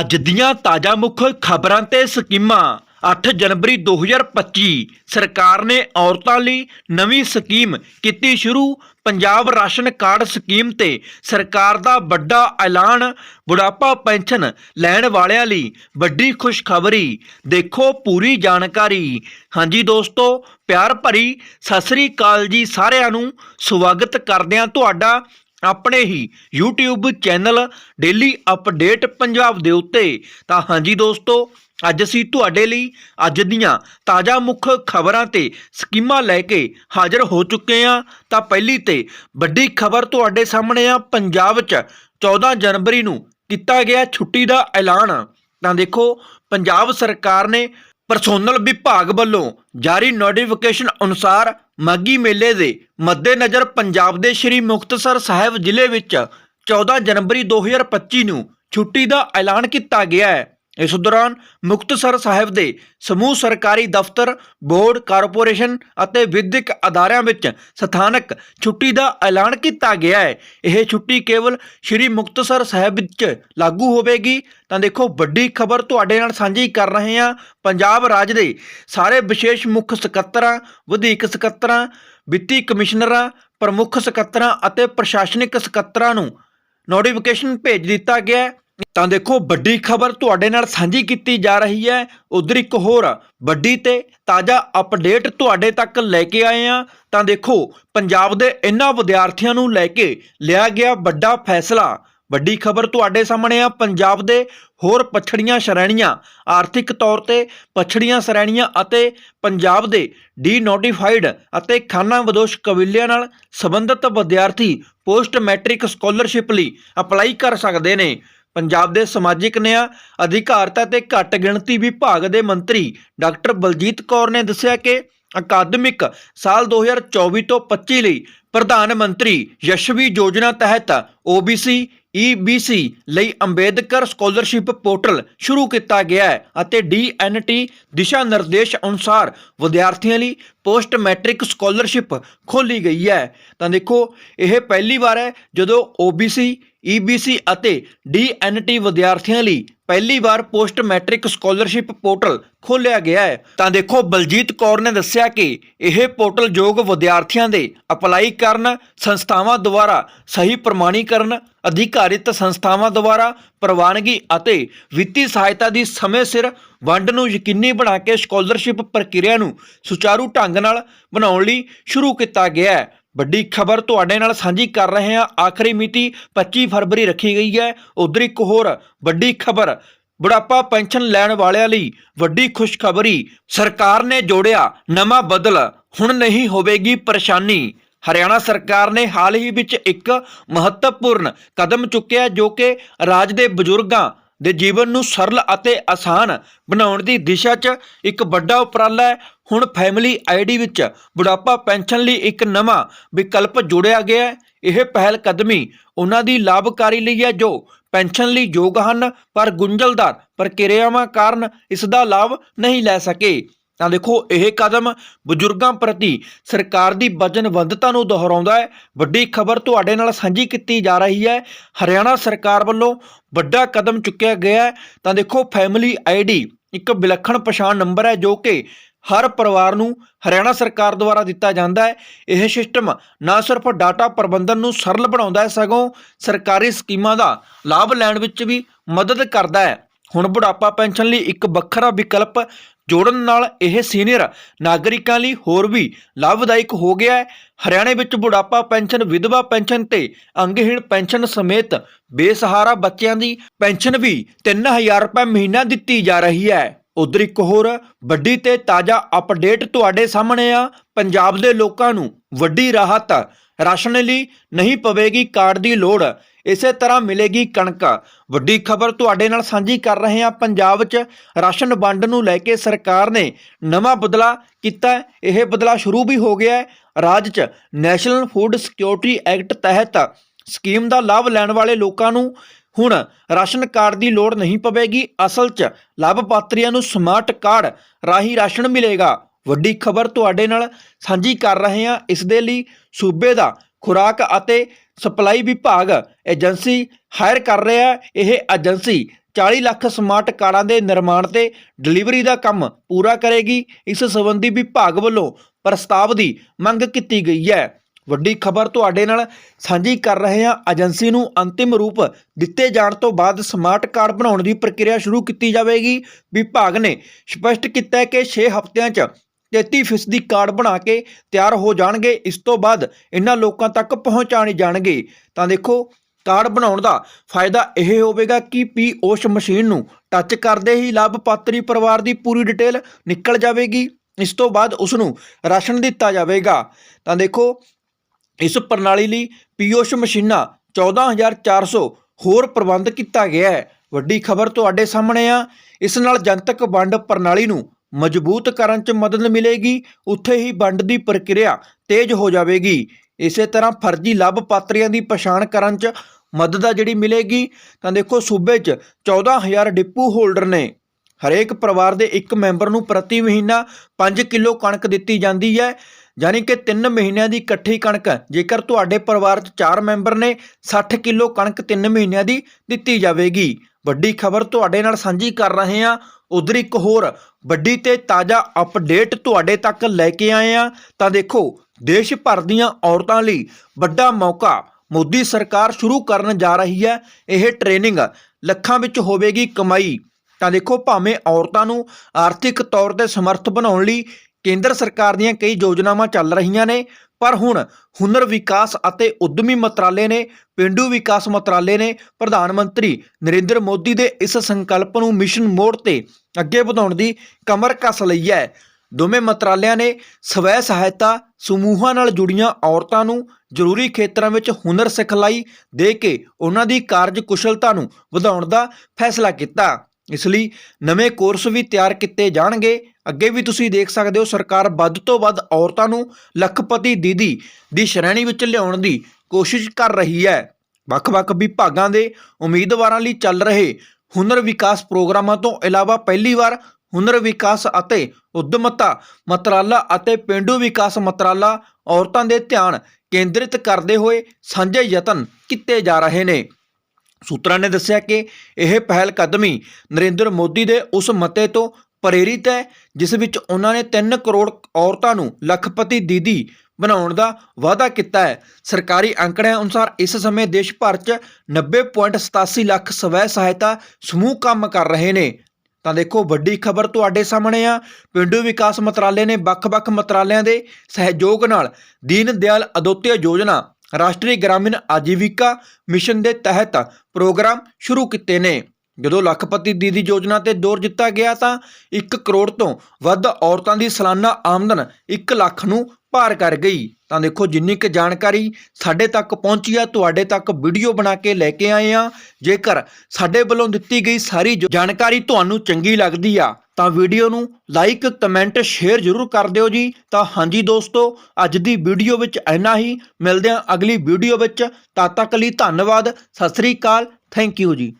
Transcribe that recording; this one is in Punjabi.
ਅੱਜ ਦੀਆਂ ਤਾਜ਼ਾ ਮੁੱਖ ਖਬਰਾਂ ਤੇ ਸਕੀਮਾਂ। 8 ਜਨਵਰੀ 2025 ਸਰਕਾਰ ਨੇ ਔਰਤਾਂ ਲਈ ਨਵੀਂ ਸਕੀਮ ਕੀਤੀ ਸ਼ੁਰੂ। ਪੰਜਾਬ ਰਾਸ਼ਨ ਕਾਰਡ ਸਕੀਮ ਤੇ ਸਰਕਾਰ ਦਾ ਵੱਡਾ ਐਲਾਨ। ਬੁਢਾਪਾ ਪੈਨਸ਼ਨ ਲੈਣ ਵਾਲਿਆਂ ਲਈ ਵੱਡੀ ਖੁਸ਼ਖਬਰੀ। ਦੇਖੋ ਪੂਰੀ ਜਾਣਕਾਰੀ। ਹਾਂਜੀ ਦੋਸਤੋ, ਪਿਆਰ ਭਰੀ ਸਤਿ ਸ੍ਰੀ ਅਕਾਲ ਜੀ ਸਾਰਿਆਂ ਨੂੰ। ਸਵਾਗਤ ਕਰਦਿਆਂ ਤੁਹਾਡਾ ਆਪਣੇ ਹੀ YouTube channel daily update Punjab ਦੇ ਉੱਤੇ। ਤਾਂ ਹਾਂਜੀ ਦੋਸਤੋ, ਅੱਜ ਅਸੀਂ ਤੁਹਾਡੇ ਲਈ ਅੱਜ ਦੀਆਂ ਤਾਜ਼ਾ ਮੁੱਖ ਖਬਰਾਂ ਤੇ ਸਕੀਮਾਂ ਲੈ ਕੇ ਹਾਜ਼ਰ ਹੋ ਚੁੱਕੇ ਹਾਂ। ਤਾਂ ਪਹਿਲੀ ਤੇ ਵੱਡੀ ਖਬਰ ਤੁਹਾਡੇ ਸਾਹਮਣੇ ਆ, ਪੰਜਾਬ 'ਚ 14 ਜਨਵਰੀ ਨੂੰ ਕੀਤਾ ਗਿਆ ਛੁੱਟੀ ਦਾ ਐਲਾਨ। ਤਾਂ ਦੇਖੋ, ਪੰਜਾਬ ਸਰਕਾਰ ਨੇ ਪਰਸੋਨਲ ਵਿਭਾਗ ਵੱਲੋਂ ਜਾਰੀ ਨੋਟੀਫਿਕੇਸ਼ਨ ਅਨੁਸਾਰ ਮਾਗੀ ਮੇਲੇ ਦੇ ਮੱਦੇਨਜ਼ਰ ਪੰਜਾਬ ਦੇ ਸ੍ਰੀ ਮੁਕਤਸਰ ਸਾਹਿਬ ਜ਼ਿਲ੍ਹੇ ਵਿੱਚ 14 ਜਨਵਰੀ 2025 ਨੂੰ ਛੁੱਟੀ ਦਾ ਐਲਾਨ ਕੀਤਾ ਗਿਆ ਹੈ। ਇਸ ਦੌਰਾਨ ਮੁਕਤਸਰ ਸਾਹਿਬ ਦੇ ਸਮੂਹ ਸਰਕਾਰੀ ਦਫ਼ਤਰ, ਬੋਰਡ, ਕਾਰਪੋਰੇਸ਼ਨ ਅਤੇ ਵਿਦਿਅਕ ਅਦਾਰਿਆਂ ਵਿੱਚ ਸਥਾਨਕ ਛੁੱਟੀ ਦਾ ਐਲਾਨ ਕੀਤਾ ਗਿਆ ਹੈ। ਇਹ ਛੁੱਟੀ ਕੇਵਲ ਸ੍ਰੀ ਮੁਕਤਸਰ ਸਾਹਿਬ ਵਿੱਚ ਲਾਗੂ ਹੋਵੇਗੀ। ਤਾਂ ਦੇਖੋ, ਵੱਡੀ ਖਬਰ ਤੁਹਾਡੇ ਨਾਲ ਸਾਂਝੀ ਕਰ ਰਹੇ ਹਾਂ। ਪੰਜਾਬ ਰਾਜ ਦੇ ਸਾਰੇ ਵਿਸ਼ੇਸ਼ ਮੁੱਖ ਸਕੱਤਰਾਂ, ਵਧੀਕ ਸਕੱਤਰਾਂ, ਵਿੱਤੀ ਕਮਿਸ਼ਨਰਾਂ, ਪ੍ਰਮੁੱਖ ਸਕੱਤਰਾਂ ਅਤੇ ਪ੍ਰਸ਼ਾਸਨਿਕ ਸਕੱਤਰਾਂ ਨੂੰ ਨੋਟੀਫਿਕੇਸ਼ਨ ਭੇਜ ਦਿੱਤਾ ਗਿਆ ਹੈ। ਤਾਂ ਦੇਖੋ, ਵੱਡੀ ਖਬਰ ਤੁਹਾਡੇ ਨਾਲ ਸਾਂਝੀ ਕੀਤੀ ਜਾ ਰਹੀ ਹੈ। ਉਧਰ ਇੱਕ ਹੋਰ, ਵੱਡੀ ਤੇ ਤਾਜ਼ਾ ਅਪਡੇਟ ਤੁਹਾਡੇ ਤੱਕ ਲੈ ਕੇ ਆਏ ਆ ਤਾਂ ਦੇਖੋ, ਪੰਜਾਬ ਦੇ ਇਹਨਾਂ ਵਿਦਿਆਰਥੀਆਂ ਨੂੰ ਲੈ ਕੇ ਲਿਆ ਗਿਆ ਵੱਡਾ ਫੈਸਲਾ। ਵੱਡੀ ਖਬਰ ਤੁਹਾਡੇ ਸਾਹਮਣੇ ਆ, ਪੰਜਾਬ ਦੇ ਹੋਰ ਪਛੜੀਆਂ ਸ਼੍ਰੇਣੀਆਂ, ਆਰਥਿਕ ਤੌਰ ਤੇ ਪਛੜੀਆਂ ਸ਼੍ਰੇਣੀਆਂ ਅਤੇ ਪੰਜਾਬ ਦੇ ਡੀ ਨੋਟੀਫਾਈਡ ਅਤੇ ਖਾਨਾ ਬਦੋਸ਼ ਕਬੀਲਿਆਂ ਨਾਲ ਸੰਬੰਧਿਤ ਵਿਦਿਆਰਥੀ ਪੋਸਟ ਮੈਟ੍ਰਿਕ ਸਕਾਲਰਸ਼ਿਪ ਲਈ ਅਪਲਾਈ ਕਰ ਸਕਦੇ ਨੇ। ਪੰਜਾਬ ਦੇ ਸਮਾਜਿਕ ਨਿਆਂ, ਅਧਿਕਾਰਤਾ ਤੇ ਘੱਟ ਗਿਣਤੀ ਵਿਭਾਗ ਦੇ ਮੰਤਰੀ ਡਾਕਟਰ ਬਲਜੀਤ ਕੌਰ ਨੇ ਦੱਸਿਆ ਕਿ ਅਕਾਦਮਿਕ ਸਾਲ 2024 ਤੋਂ 25 ਲਈ ਪ੍ਰਧਾਨ ਮੰਤਰੀ ਯਸ਼ਵੀ ਯੋਜਨਾ ਤਹਿਤ OBC EBC ਲਈ ਅੰਬੇਦਕਰ ਸਕਾਲਰਸ਼ਿਪ ਪੋਰਟਲ ਸ਼ੁਰੂ ਕੀਤਾ ਗਿਆ ਹੈ ਅਤੇ DNT ਦਿਸ਼ਾ ਨਿਰਦੇਸ਼ ਅਨੁਸਾਰ ਵਿਦਿਆਰਥੀਆਂ ਲਈ ਪੋਸਟ ਮੈਟ੍ਰਿਕ ਸਕਾਲਰਸ਼ਿਪ ਖੋਲੀ ਗਈ ਹੈ। ਤਾਂ ਦੇਖੋ, ਇਹ ਪਹਿਲੀ ਵਾਰ ਹੈ ਜਦੋਂ OBC EBC ਅਤੇ DNT ਵਿਦਿਆਰਥੀਆਂ ਲਈ ਪਹਿਲੀ ਵਾਰ ਪੋਸਟ ਮੈਟ੍ਰਿਕ ਸਕਾਲਰਸ਼ਿਪ ਪੋਰਟਲ ਖੋਲ੍ਹਿਆ ਗਿਆ ਹੈ। ਤਾਂ ਦੇਖੋ, ਬਲਜੀਤ ਕੌਰ ਨੇ ਦੱਸਿਆ ਕਿ ਇਹ ਪੋਰਟਲ ਯੋਗ ਵਿਦਿਆਰਥੀਆਂ ਦੇ ਅਪਲਾਈ ਕਰਨ, ਸੰਸਥਾਵਾਂ ਦੁਆਰਾ ਸਹੀ ਪ੍ਰਮਾਣੀਕਰਨ, ਅਧਿਕਾਰਿਤ ਸੰਸਥਾਵਾਂ ਦੁਆਰਾ ਪ੍ਰਵਾਨਗੀ ਅਤੇ ਵਿੱਤੀ ਸਹਾਇਤਾ ਦੀ ਸਮੇਂ ਸਿਰ ਵੰਡ ਨੂੰ ਯਕੀਨੀ ਬਣਾ ਕੇ ਸਕਾਲਰਸ਼ਿਪ ਪ੍ਰਕਿਰਿਆ ਨੂੰ ਸੁਚਾਰੂ ਢੰਗ ਨਾਲ ਬਣਾਉਣ ਲਈ ਸ਼ੁਰੂ ਕੀਤਾ ਗਿਆ ਹੈ। ਵੱਡੀ ਖਬਰ ਤੁਹਾਡੇ ਨਾਲ ਸਾਂਝੀ ਕਰ ਰਹੇ ਹਾਂ। ਆਖਰੀ ਮਿਤੀ 25 ਫਰਵਰੀ ਰੱਖੀ ਗਈ ਹੈ। ਉਧਰ ਇੱਕ ਹੋਰ ਵੱਡੀ ਖਬਰ, ਬੁਢਾਪਾ ਪੈਨਸ਼ਨ ਲੈਣ ਵਾਲਿਆਂ ਲਈ ਵੱਡੀ ਖੁਸ਼ਖਬਰੀ। ਸਰਕਾਰ ਨੇ ਜੋੜਿਆ ਨਵਾਂ ਬਦਲ, ਹੁਣ ਨਹੀਂ ਹੋਵੇਗੀ ਪਰੇਸ਼ਾਨੀ। ਹਰਿਆਣਾ ਸਰਕਾਰ ਨੇ ਹਾਲ ਹੀ ਵਿੱਚ ਇੱਕ ਮਹੱਤਵਪੂਰਨ ਕਦਮ ਚੁੱਕਿਆ ਜੋ ਕਿ ਰਾਜ ਦੇ ਬਜ਼ੁਰਗਾਂ ਦੇ ਜੀਵਨ ਨੂੰ ਸਰਲ ਅਤੇ ਆਸਾਨ ਬਣਾਉਣ ਦੀ ਦਿਸ਼ਾ 'ਚ ਇੱਕ ਵੱਡਾ ਉਪਰਾਲਾ ਹੈ। ਹੁਣ ਫੈਮਿਲੀ ਆਈਡੀ ਵਿੱਚ ਬੁਢਾਪਾ ਪੈਨਸ਼ਨ ਲਈ ਇੱਕ ਨਵਾਂ ਵਿਕਲਪ ਜੋੜਿਆ ਗਿਆ ਹੈ। ਇਹ ਪਹਿਲ ਕਦਮੀ ਉਹਨਾਂ ਦੀ ਲਾਭਕਾਰੀ ਲਈ ਹੈ ਜੋ ਪੈਨਸ਼ਨ ਲਈ ਯੋਗ ਹਨ, ਪਰ ਗੁੰਝਲਦਾਰ ਪ੍ਰਕਿਰਿਆਵਾਂ ਕਾਰਨ ਇਸ ਦਾ ਲਾਭ ਨਹੀਂ ਲੈ ਸਕੇ। ਤਾਂ ਦੇਖੋ, ਇਹ ਕਦਮ ਬਜ਼ੁਰਗਾਂ ਪ੍ਰਤੀ ਸਰਕਾਰ ਦੀ ਵਚਨਬੱਧਤਾ ਨੂੰ ਦੁਹਰਾਉਂਦਾ ਹੈ। ਵੱਡੀ ਖਬਰ ਤੁਹਾਡੇ ਨਾਲ ਸਾਂਝੀ ਕੀਤੀ ਜਾ ਰਹੀ ਹੈ। ਹਰਿਆਣਾ ਸਰਕਾਰ ਵੱਲੋਂ ਵੱਡਾ ਕਦਮ ਚੁੱਕਿਆ ਗਿਆ ਹੈ। ਤਾਂ ਦੇਖੋ, ਫੈਮਿਲੀ ਆਈਡੀ ਇੱਕ ਵਿਲੱਖਣ ਪਛਾਣ ਨੰਬਰ ਹੈ ਜੋ ਕਿ ਹਰ ਪਰਿਵਾਰ ਨੂੰ ਹਰਿਆਣਾ ਸਰਕਾਰ ਦੁਆਰਾ ਦਿੱਤਾ ਜਾਂਦਾ ਹੈ। ਇਹ ਸਿਸਟਮ ਨਾ ਸਿਰਫ ਡਾਟਾ ਪ੍ਰਬੰਧਨ ਨੂੰ ਸਰਲ ਬਣਾਉਂਦਾ ਹੈ, ਸਗੋਂ ਸਰਕਾਰੀ ਸਕੀਮਾਂ ਦਾ ਲਾਭ ਲੈਣ ਵਿੱਚ ਵੀ ਮਦਦ ਕਰਦਾ ਹੈ। ਹੁਣ ਬੁਢਾਪਾ ਪੈਨਸ਼ਨ ਲਈ ਇੱਕ ਵੱਖਰਾ ਵਿਕਲਪ ਜੋੜਨ ਨਾਲ ਇਹ ਸੀਨੀਅਰ ਨਾਗਰਿਕਾਂ ਲਈ ਹੋਰ ਵੀ ਲਾਭਦਾਇਕ ਹੋ ਗਿਆ ਹੈ। ਹਰਿਆਣੇ ਵਿੱਚ ਬੁਢਾਪਾ ਪੈਨਸ਼ਨ, ਵਿਧਵਾ ਪੈਨਸ਼ਨ ਤੇ ਅੰਗਹੀਣ ਪੈਨਸ਼ਨ ਸਮੇਤ ਬੇਸਹਾਰਾ ਬੱਚਿਆਂ ਦੀ ਪੈਨਸ਼ਨ ਵੀ 3000 ਰੁਪਏ ਮਹੀਨਾ ਦਿੱਤੀ ਜਾ ਰਹੀ ਹੈ। ਉਧਰ ਇੱਕ ਹੋਰ ਵੱਡੀ ਤੇ ਤਾਜ਼ਾ ਅਪਡੇਟ ਤੁਹਾਡੇ ਸਾਹਮਣੇ ਆ। ਪੰਜਾਬ ਦੇ ਲੋਕਾਂ ਨੂੰ ਵੱਡੀ ਰਾਹਤ, ਰਾਸ਼ਨ ਲਈ ਨਹੀਂ ਪਵੇਗੀ ਕਾਰਡ ਦੀ ਲੋੜ। ਇਸੇ ਤਰ੍ਹਾਂ ਮਿਲੇਗੀ ਕਣਕ। ਵੱਡੀ ਖਬਰ ਤੁਹਾਡੇ ਨਾਲ ਸਾਂਝੀ ਕਰ ਰਹੇ ਹਾਂ। ਪੰਜਾਬ 'ਚ ਰਾਸ਼ਨ ਵੰਡ ਨੂੰ ਲੈ ਕੇ ਸਰਕਾਰ ਨੇ ਨਵਾਂ ਬਦਲਾ ਕੀਤਾ ਇਹ ਬਦਲਾ ਸ਼ੁਰੂ ਵੀ ਹੋ ਗਿਆ ਹੈ। ਰਾਜ 'ਚ ਨੈਸ਼ਨਲ ਫੂਡ ਸਿਕਿਉਰਿਟੀ ਐਕਟ ਤਹਿਤ ਸਕੀਮ ਦਾ ਲਾਭ ਲੈਣ ਵਾਲੇ ਲੋਕਾਂ ਨੂੰ ਹੁਣ ਰਾਸ਼ਨ ਕਾਰਡ ਦੀ ਲੋੜ ਨਹੀਂ ਪਵੇਗੀ। ਅਸਲ 'ਚ ਲਾਭਪਾਤਰੀਆਂ ਨੂੰ ਸਮਾਰਟ ਕਾਰਡ ਰਾਹੀਂ ਰਾਸ਼ਨ ਮਿਲੇਗਾ। ਵੱਡੀ ਖਬਰ ਤੁਹਾਡੇ ਨਾਲ ਸਾਂਝੀ ਕਰ ਰਹੇ ਹਾਂ। ਇਸ ਦੇ ਲਈ ਸੂਬੇ ਦਾ ਖੁਰਾਕ ਅਤੇ ਸਪਲਾਈ ਵਿਭਾਗ ਏਜੰਸੀ ਹਾਇਰ ਕਰ ਰਿਹਾ ਇਹ ਏਜੰਸੀ 40 ਲੱਖ ਸਮਾਰਟ ਕਾਰਡਾਂ ਦੇ ਨਿਰਮਾਣ ਤੇ ਡਿਲੀਵਰੀ ਦਾ ਕੰਮ ਪੂਰਾ ਕਰੇਗੀ। ਇਸ ਸੰਬੰਧੀ ਵਿਭਾਗ ਵੱਲੋਂ ਪ੍ਰਸਤਾਵ ਦੀ ਮੰਗ ਕੀਤੀ ਗਈ ਹੈ। ਵੱਡੀ ਖਬਰ ਤੁਹਾਡੇ ਨਾਲ ਸਾਂਝੀ ਕਰ ਰਹੇ ਹਾਂ। ਏਜੰਸੀ ਨੂੰ ਅੰਤਿਮ ਰੂਪ ਦਿੱਤੇ ਜਾਣ ਤੋਂ ਬਾਅਦ ਸਮਾਰਟ ਕਾਰਡ ਬਣਾਉਣ ਦੀ ਪ੍ਰਕਿਰਿਆ ਸ਼ੁਰੂ ਕੀਤੀ ਜਾਵੇਗੀ। ਵਿਭਾਗ ਨੇ ਸਪਸ਼ਟ ਕੀਤਾ ਹੈ ਕਿ 6 ਹਫ਼ਤਿਆਂ 'ਚ 33% ਕਾਰਡ ਬਣਾ ਕੇ ਤਿਆਰ ਹੋ ਜਾਣਗੇ, ਇਸ ਤੋਂ ਬਾਅਦ ਇਹਨਾਂ ਲੋਕਾਂ ਤੱਕ ਪਹੁੰਚਾਣੇ ਜਾਣਗੇ। ਤਾਂ ਦੇਖੋ, ਕਾਰਡ ਬਣਾਉਣ ਦਾ ਫਾਇਦਾ ਇਹ ਹੋਵੇਗਾ ਕਿ ਪੀ ਪੀਓਸ਼ ਮਸ਼ੀਨ ਨੂੰ ਟੱਚ ਕਰਦੇ ਹੀ ਲਾਭਪਾਤਰੀ ਪਰਿਵਾਰ ਦੀ ਪੂਰੀ ਡਿਟੇਲ ਨਿਕਲ ਜਾਵੇਗੀ। ਇਸ ਤੋਂ ਬਾਅਦ ਉਸ ਨੂੰ ਰਾਸ਼ਨ ਦਿੱਤਾ ਜਾਵੇਗਾ। ਤਾਂ ਦੇਖੋ, ਇਸ ਪ੍ਰਣਾਲੀ ਲਈ ਪੀਓਸ਼ ਮਸ਼ੀਨਾਂ 14400 ਹੋਰ ਪ੍ਰਬੰਧ ਕੀਤਾ ਗਿਆ ਹੈ। ਵੱਡੀ ਖਬਰ ਤੁਹਾਡੇ ਸਾਹਮਣੇ ਆ। ਇਸ ਨਾਲ ਜਨਤਕ ਵੰਡ ਪ੍ਰਣਾਲੀ ਨੂੰ ਮਜ਼ਬੂਤ ਕਰਨ 'ਚ ਮਦਦ ਮਿਲੇਗੀ, ਉੱਥੇ ਹੀ ਵੰਡ ਦੀ ਪ੍ਰਕਿਰਿਆ ਤੇਜ਼ ਹੋ ਜਾਵੇਗੀ। ਇਸੇ ਤਰ੍ਹਾਂ ਫਰਜ਼ੀ ਲਾਭਪਾਤਰੀਆਂ ਦੀ ਪਛਾਣ ਕਰਨ 'ਚ ਮਦਦ ਆ ਜਿਹੜੀ ਮਿਲੇਗੀ, ਤਾਂ ਦੇਖੋ ਸੂਬੇ 'ਚ 14000 ਡਿਪੂ ਹੋਲਡਰ ਨੇ। ਹਰੇਕ ਪਰਿਵਾਰ ਦੇ ਇੱਕ ਮੈਂਬਰ ਨੂੰ ਪ੍ਰਤੀ ਮਹੀਨਾ 5 ਕਿਲੋ ਕਣਕ ਦਿੱਤੀ ਜਾਂਦੀ ਹੈ, ਯਾਨੀ ਕਿ 3 ਮਹੀਨਿਆਂ ਦੀ ਇਕੱਠੀ ਕਣਕ। ਜੇਕਰ ਤੁਹਾਡੇ ਪਰਿਵਾਰ 'ਚ 4 ਮੈਂਬਰ ਨੇ 60 ਕਿਲੋ ਕਣਕ 3 ਮਹੀਨਿਆਂ ਦੀ ਦਿੱਤੀ ਜਾਵੇਗੀ। ਵੱਡੀ ਖਬਰ ਤੁਹਾਡੇ ਨਾਲ ਸਾਂਝੀ ਕਰ ਰਹੇ ਹਾਂ। ਉਧਰ ਇੱਕ ਹੋਰ ਵੱਡੀ ਤੇ ਤਾਜ਼ਾ ਅਪਡੇਟ ਤੁਹਾਡੇ ਤੱਕ ਲੈ ਕੇ ਆਏ ਆ ਤਾਂ ਦੇਖੋ, ਦੇਸ਼ ਭਰ ਦੀਆਂ ਔਰਤਾਂ ਲਈ ਵੱਡਾ ਮੌਕਾ ਮੋਦੀ ਸਰਕਾਰ ਸ਼ੁਰੂ ਕਰਨ ਜਾ ਰਹੀ ਹੈ। ਇਹ ਟ੍ਰੇਨਿੰਗ ਲੱਖਾਂ ਵਿੱਚ ਹੋਵੇਗੀ ਕਮਾਈ। ਤਾਂ ਦੇਖੋ, ਭਾਵੇਂ ਔਰਤਾਂ ਨੂੰ ਆਰਥਿਕ ਤੌਰ ਤੇ ਸਮਰਥ ਬਣਾਉਣ ਲਈ ਕੇਂਦਰ ਸਰਕਾਰ ਦੀਆਂ ਕਈ ਯੋਜਨਾਵਾਂ ਚੱਲ ਰਹੀਆਂ ਨੇ ਪਰ ਹੁਣ ਹੁਨਰ ਵਿਕਾਸ ਅਤੇ ਉਦਮੀ ਮੰਤਰਾਲੇ ਨੇ, ਪਿੰਡੂ ਵਿਕਾਸ ਮੰਤਰਾਲੇ ਨੇ ਪ੍ਰਧਾਨ ਮੰਤਰੀ ਨਰਿੰਦਰ ਮੋਦੀ ਦੇ ਇਸ ਸੰਕਲਪ ਨੂੰ ਮਿਸ਼ਨ ਮੋੜ ਤੇ ਅੱਗੇ ਵਧਾਉਣ ਦੀ ਕਮਰ ਕੱਸ ਲਈ ਹੈ। ਦੋਵੇਂ ਮੰਤਰਾਲਿਆਂ ਨੇ ਸਵੈ ਸਹਾਇਤਾ ਸਮੂਹਾਂ ਨਾਲ ਜੁੜੀਆਂ ਔਰਤਾਂ ਨੂੰ ਜ਼ਰੂਰੀ ਖੇਤਰਾਂ ਵਿੱਚ ਹੁਨਰ ਸਿਖਲਾਈ ਦੇ ਕੇ ਉਹਨਾਂ ਦੀ ਕਾਰਜਕੁਸ਼ਲਤਾ ਨੂੰ ਵਧਾਉਣ ਦਾ ਫੈਸਲਾ ਕੀਤਾ। ਇਸ ਲਈ ਨਵੇਂ ਕੋਰਸ ਵੀ ਤਿਆਰ ਕੀਤੇ ਜਾਣਗੇ। ਅੱਗੇ ਵੀ ਤੁਸੀਂ ਦੇਖ ਸਕਦੇ ਹੋ ਸਰਕਾਰ ਵੱਧ ਤੋਂ ਵੱਧ ਔਰਤਾਂ ਨੂੰ ਲੱਖਪਤੀ ਦੀਦੀ ਦੀ ਸ਼੍ਰੇਣੀ ਵਿੱਚ ਲਿਆਉਣ ਦੀ ਕੋਸ਼ਿਸ਼ ਕਰ ਰਹੀ ਹੈ। ਵੱਖ-ਵੱਖ ਵਿਭਾਗਾਂ ਦੇ ਉਮੀਦਵਾਰਾਂ ਲਈ ਚੱਲ ਰਹੇ ਹੁਨਰ ਵਿਕਾਸ ਪ੍ਰੋਗਰਾਮਾਂ ਤੋਂ ਇਲਾਵਾ ਪਹਿਲੀ ਵਾਰ ਹੁਨਰ ਵਿਕਾਸ ਅਤੇ ਉਦਮਤਾ ਮੰਤਰਾਲਾ ਅਤੇ ਪਿੰਡੂ ਵਿਕਾਸ ਮੰਤਰਾਲਾ ਔਰਤਾਂ ਦੇ ਧਿਆਨ ਕੇਂਦਰਿਤ ਕਰਦੇ ਹੋਏ ਸਾਂਝੇ ਯਤਨ ਕੀਤੇ ਜਾ ਰਹੇ ਨੇ। ਸੂਤਰਾਂ ਨੇ ਦੱਸਿਆ ਕਿ ਇਹ ਪਹਿਲ ਕਦਮੀ ਨਰਿੰਦਰ ਮੋਦੀ ਦੇ ਉਸ ਮਤੇ ਤੋਂ ਪ੍ਰੇਰਿਤ ਹੈ, ਜਿਸ ਵਿੱਚ ਉਹਨਾਂ ਨੇ 3 ਕਰੋੜ ਔਰਤਾਂ ਨੂੰ ਲੱਖਪਤੀ ਦੀਦੀ ਬਣਾਉਣ ਦਾ ਵਾਅਦਾ ਕੀਤਾ ਹੈ। ਸਰਕਾਰੀ ਅੰਕੜਿਆਂ ਅਨੁਸਾਰ ਇਸ ਸਮੇਂ ਦੇਸ਼ ਭਰ 'ਚ 90.87 ਲੱਖ ਸਵੈ ਸਹਾਇਤਾ ਸਮੂਹ ਕੰਮ ਕਰ ਰਹੇ ਨੇ। ਤਾਂ ਦੇਖੋ, ਵੱਡੀ ਖਬਰ ਤੁਹਾਡੇ ਸਾਹਮਣੇ ਆ। ਪਿੰਡੂ ਵਿਕਾਸ ਮੰਤਰਾਲੇ ਨੇ ਵੱਖ-ਵੱਖ ਮੰਤਰਾਲਿਆਂ ਦੇ ਸਹਿਯੋਗ ਨਾਲ ਦੀਨ ਦਿਆਲ ਅਦੋਤਿਆ ਯੋਜਨਾ, ਰਾਸ਼ਟਰੀ ਗ੍ਰਾਮੀਣ ਆਜੀਵਿਕਾ ਮਿਸ਼ਨ ਦੇ ਤਹਿਤ ਪ੍ਰੋਗਰਾਮ ਸ਼ੁਰੂ ਕੀਤੇ ਨੇ। ਜਦੋਂ ਲੱਖਪਤੀ ਦੀਦੀ ਯੋਜਨਾ ਤੇ ਦੌਰ ਦਿੱਤਾ ਗਿਆ ਤਾਂ 1 ਕਰੋੜ ਤੋਂ ਵੱਧ ਔਰਤਾਂ ਦੀ ਸਾਲਾਨਾ ਆਮਦਨ 1 ਲੱਖ ਨੂੰ ਪਾਰ ਕਰ ਗਈ। ਤਾਂ ਦੇਖੋ, ਜਿੰਨੀ ਕੁ ਜਾਣਕਾਰੀ ਸਾਡੇ ਤੱਕ ਪਹੁੰਚੀ ਆ, ਤੁਹਾਡੇ ਤੱਕ ਵੀਡੀਓ ਬਣਾ ਕੇ ਲੈ ਕੇ ਆਏ ਆ। ਜੇਕਰ ਸਾਡੇ ਵੱਲੋਂ ਦਿੱਤੀ ਗਈ ਸਾਰੀ ਜੋ, ਜਾਣਕਾਰੀ ਤੁਹਾਨੂੰ ਚੰਗੀ ਲੱਗਦੀ ਆ, ਤਾਂ ਵੀਡੀਓ ਨੂੰ ਲਾਈਕ, ਕਮੈਂਟ, ਸ਼ੇਅਰ ਜ਼ਰੂਰ ਕਰ ਦਿਓ ਜੀ। ਤਾਂ ਹਾਂਜੀ ਦੋਸਤੋ, ਅੱਜ ਦੀ ਵੀਡੀਓ ਵਿੱਚ ਇੰਨਾ ਹੀ। ਮਿਲਦੇ ਹਾਂ ਅਗਲੀ ਵੀਡੀਓ ਵਿੱਚ। ਤਦ ਤੱਕ ਲਈ ਧੰਨਵਾਦ। ਸਤਿ ਸ੍ਰੀ ਅਕਾਲ। ਥੈਂਕ ਯੂ ਜੀ।